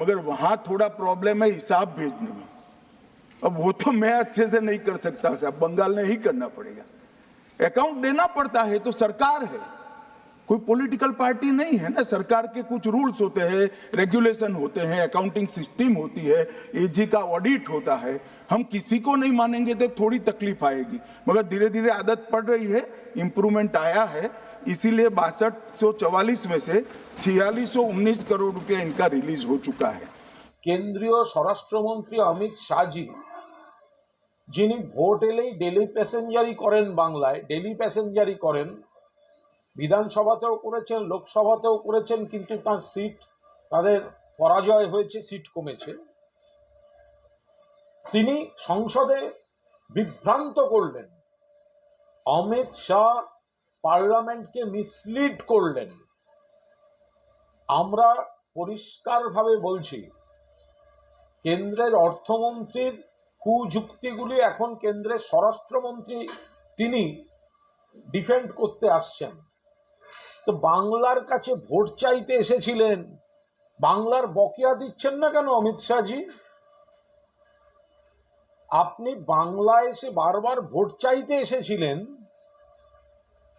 मगर वहाँ थोड़ा प्रॉब्लम है हिसाब भेजने में। अब वो तो मैं अच्छे से नहीं कर सकता, साहब। बंगाल ने ही करना पड़ेगा। अकाउंट देना पड़ता है तो सरकार है। कोई पॉलिटिकल पार्टी नहीं है ना सरकार के कुछ रूल्स होते हैं रेगुलेशन होते हैं अकाउंटिंग सिस्टम होती है एजी का ऑडिट होता है हम किसी को नहीं मानेंगे तो थोड़ी तकलीफ आएगी मगर धीरे धीरे आदत पड़ रही है इम्प्रूवमेंट आया है इसीलिए बासठ सौ चवालीस में से छियालीस सौ उन्नीस करोड़ रुपया इनका रिलीज हो चुका है কেন্দ্রীয় স্বরাষ্ট্রমন্ত্রী অমিত শাহজি যিনি ভোট এলেই ডেলি প্যাসেঞ্জারই করেন বাংলায় ডেলি প্যাসেঞ্জারই করেন বিধানসভাতেও করেছেন, লোকসভাতেও করেছেন, কিন্তু তার সিট, তাদের পরাজয় হয়েছে, সিট কমেছে। তিনি সংসদে বিভ্রান্ত করলেন। অমিত শাহ পার্লামেন্টকে মিসলিড করলেন। আমরা পরিষ্কারভাবে বলছি, কেন্দ্রের অর্থমন্ত্রীর কুযুক্তিগুলি এখন কেন্দ্রের স্বরাষ্ট্রমন্ত্রী, তিনি ডিফেন্ড করতে আসছেন। তো বাংলার কাছে ভোট চাইতে এসেছিলেন। বাংলার বকেয়া দিচ্ছেন না কেন অমিত শাহজি? আপনি বাংলায় এসে বারবার ভোট চাইতে এসেছিলেন।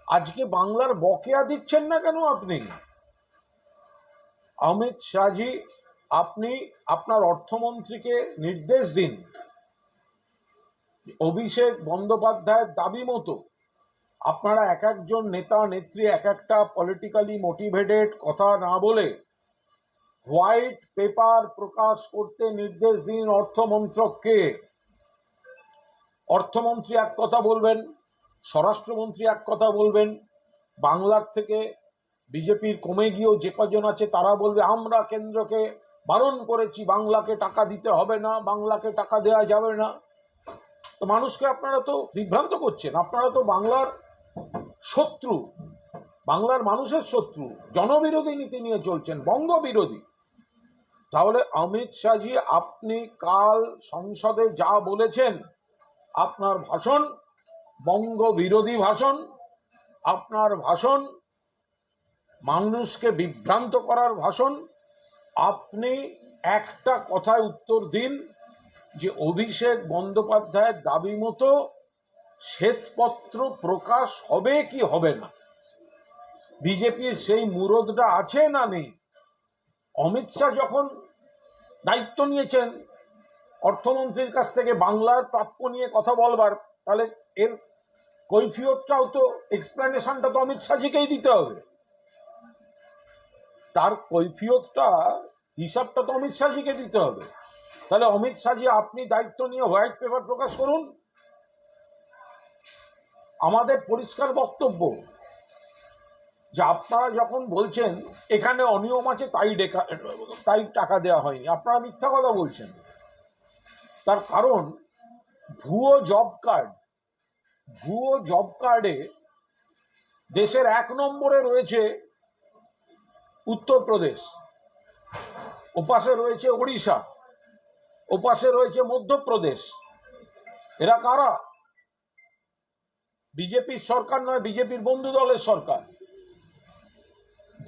আজকে বাংলার বকেয়া দিচ্ছেন না কেন আপনি? অমিত শাহজি, আপনি আপনার অর্থমন্ত্রীকে নির্দেশ দিন। অভিষেক বন্দ্যোপাধ্যায়ের দাবি মতো। আপনারা এক একজন নেতা, নেত্রী, এক একটা পলিটিক্যালি মোটিভেটেড কথা না বলে হোয়াইট পেপার প্রকাশ করতে নির্দেশ দিন অর্থমন্ত্রককে। অর্থমন্ত্রী এক কথা বলবেন, স্বরাষ্ট্রমন্ত্রী এক কথা বলবেন, বাংলার থেকে বিজেপির কমে গিয়েও যে কজন আছে তারা বলবে, আমরা কেন্দ্রকে বারণ করেছি, বাংলাকে টাকা দিতে হবে না, বাংলাকে টাকা দেওয়া যাবে না। তো মানুষকে আপনারা তো বিভ্রান্ত করছেন, আপনারা তো বাংলার শত্রু, বাংলার মানুষের শত্রু, জনবিরোধী নীতি নিয়ে চলছেন বঙ্গ বিরোধী তাহলে অমিত শাহজি, আপনি কাল সংসদে যা বলেছেন, আপনার ভাষণ বঙ্গ বিরোধী ভাষণ, আপনার ভাষণ, মানুষকে বিভ্রান্ত করার ভাষণ, আপনি একটা কথায় উত্তর দিন যে অভিষেক বন্দ্যোপাধ্যায়ের দাবি মতো শ্বেতপত্র প্রকাশ হবে কি হবে না? বিজেপির সেই মুরদটা আছে না নেই? অমিত শাহ যখন দায়িত্ব নিয়েছেন, অর্থমন্ত্রীর কাছ থেকে বাংলার প্রাপ্য নিয়ে কথা বলবার, তাহলে এর কৈফিয়তটাও তো এক্সপ্লেনেশনটা তো অমিত শাহজিকেই দিতে হবে। তার কৈফিয়তটা, হিসাবটা তো অমিত শাহজিকে দিতে হবে। তাহলে অমিত শাহজি, আপনি দায়িত্ব নিয়ে হোয়াইট পেপার প্রকাশ করুন। আমাদের পরিষ্কার বক্তব্য যে আপনারা যখন বলছেন, এখানে অনিয়ম আছে, তাই ডেকা- তাই টাকা দেওয়া হয়নি। আপনারা মিথ্যা কথা বলছেন। তার কারণ, ভুয়ো জব কার্ড, ভুয়ো জব কার্ডে দেশের এক নম্বরে রয়েছে উত্তরপ্রদেশ, ওপাশে রয়েছে ওড়িশা, ওপাশে রয়েছে মধ্যপ্রদেশ। এরা কারা? বিজেপির সরকার নয়, বিজেপির বন্ধু দলের সরকার।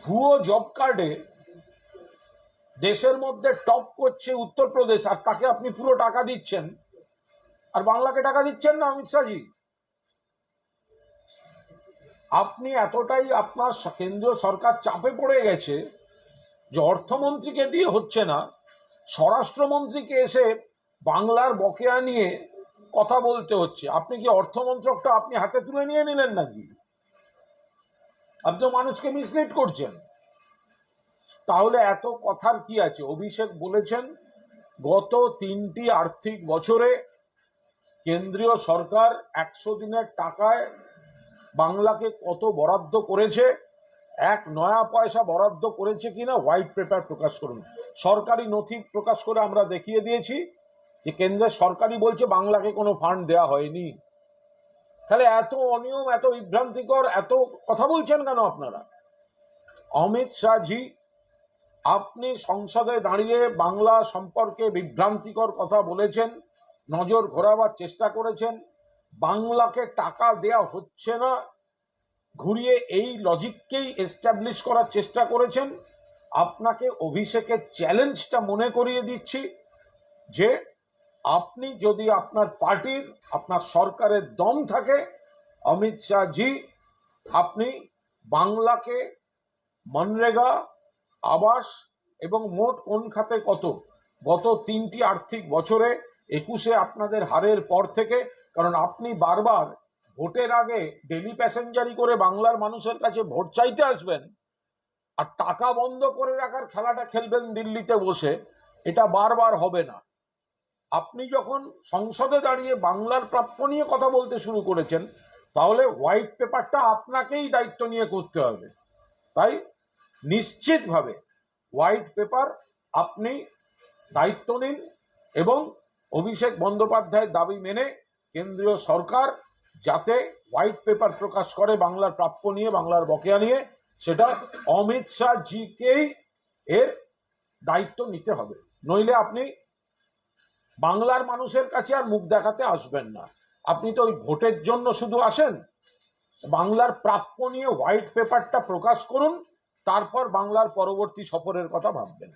ভুয়ো জব কার্ডে দেশের মধ্যে টপ করছে উত্তরপ্রদেশ, আর তাকে আপনি পুরো টাকা দিচ্ছেন। আর বাংলাকে টাকা দিচ্ছেন না, অমিত শাহজি? আপনি এতটাই আপনার কেন্দ্রীয় সরকার চাপে পড়ে গেছে যে অর্থমন্ত্রীকে দিয়ে হচ্ছে না। স্বরাষ্ট্রমন্ত্রীকে এসে বাংলার বকেয়া নিয়ে কথা বলতে হচ্ছে। আপনি কি অর্থমন্ত্রকটা আপনি হাতে তুলে নিয়ে নিলেন নাকি? আপনি তো মানুষকে মিসলিড করছেন। তাহলে এত কথার কি আছে? অভিষেক বলেছেন, গত তিনটি আর্থিক বছরে কেন্দ্রীয় সরকার একশো দিনের টাকায় বাংলাকে কত বরাদ্দ করেছে? এক নয়া পয়সা বরাদ্দ করেছে কিনা? হোয়াইট পেপার প্রকাশ করুন। সরকারি নথি প্রকাশ করে আমরা দেখিয়ে দিয়েছি। যে কেন্দ্রের সরকারি বলছে বাংলাকে কোনো ফান্ড দেওয়া হয়নি। তাহলে এত অনিয়ম, এত বিভ্রান্তিকর, এত কথা বলছেন কেন আপনারা? অমিত শাহজি, আপনি সংসদে দাঁড়িয়ে বাংলা সম্পর্কে বিভ্রান্তিকর কথা বলেছেন, নজর ঘোরাবার চেষ্টা করেছেন, বাংলাকে টাকা দেয়া হচ্ছে না, ঘুরিয়ে এই লজিককেই এস্টাবলিশ করার চেষ্টা করেছেন, আপনাকে অভিষেকের চ্যালেঞ্জটা মনে করিয়ে দিচ্ছি যে আপনি যদি আপনার পার্টির, আপনার সরকারের দম থাকে, অমিত শাহ জি আপনি বাংলাকে মনরেগা, আবাস এবং মোট কোন খাতে কত? গত তিনটি আর্থিক বছরে একুশে আপনাদের হারের পর থেকে, কারণ আপনি বারবার ভোটের আগে ডেলি প্যাসেঞ্জারি করে বাংলার মানুষের কাছে ভোট চাইতে আসবেন আর টাকা বন্ধ করে রাখার খেলাটা খেলবেন দিল্লিতে বসে, এটা বারবার হবে না। আপনি যখন সংসদে দাঁড়িয়ে বাংলার প্রাপ্য নিয়ে কথা বলতে শুরু করেছেন, তাহলে হোয়াইট পেপারটা আপনাকেই দায়িত্ব নিয়ে করতে হবে। তাই নিশ্চিতভাবে হোয়াইট পেপার আপনি দায়িত্ব নিন এবং অভিষেক বন্দ্যোপাধ্যায়ের দাবি মেনে কেন্দ্রীয় সরকার যাতে হোয়াইট পেপার প্রকাশ করে বাংলার প্রাপ্য নিয়ে, বাংলার বকেয়া নিয়ে, সেটা অমিত শাহ জিকেই এর দায়িত্ব নিতে হবে। নইলে আপনি বাংলার মানুষের কাছে আর মুখ দেখাতে আসবেন না। আপনি তো ওই ভোটের জন্য শুধু আসেন। বাংলার প্রাপ্য নিয়ে হোয়াইট পেপারটা প্রকাশ করুন, তারপর বাংলার পরবর্তী সফরের কথা ভাববেন।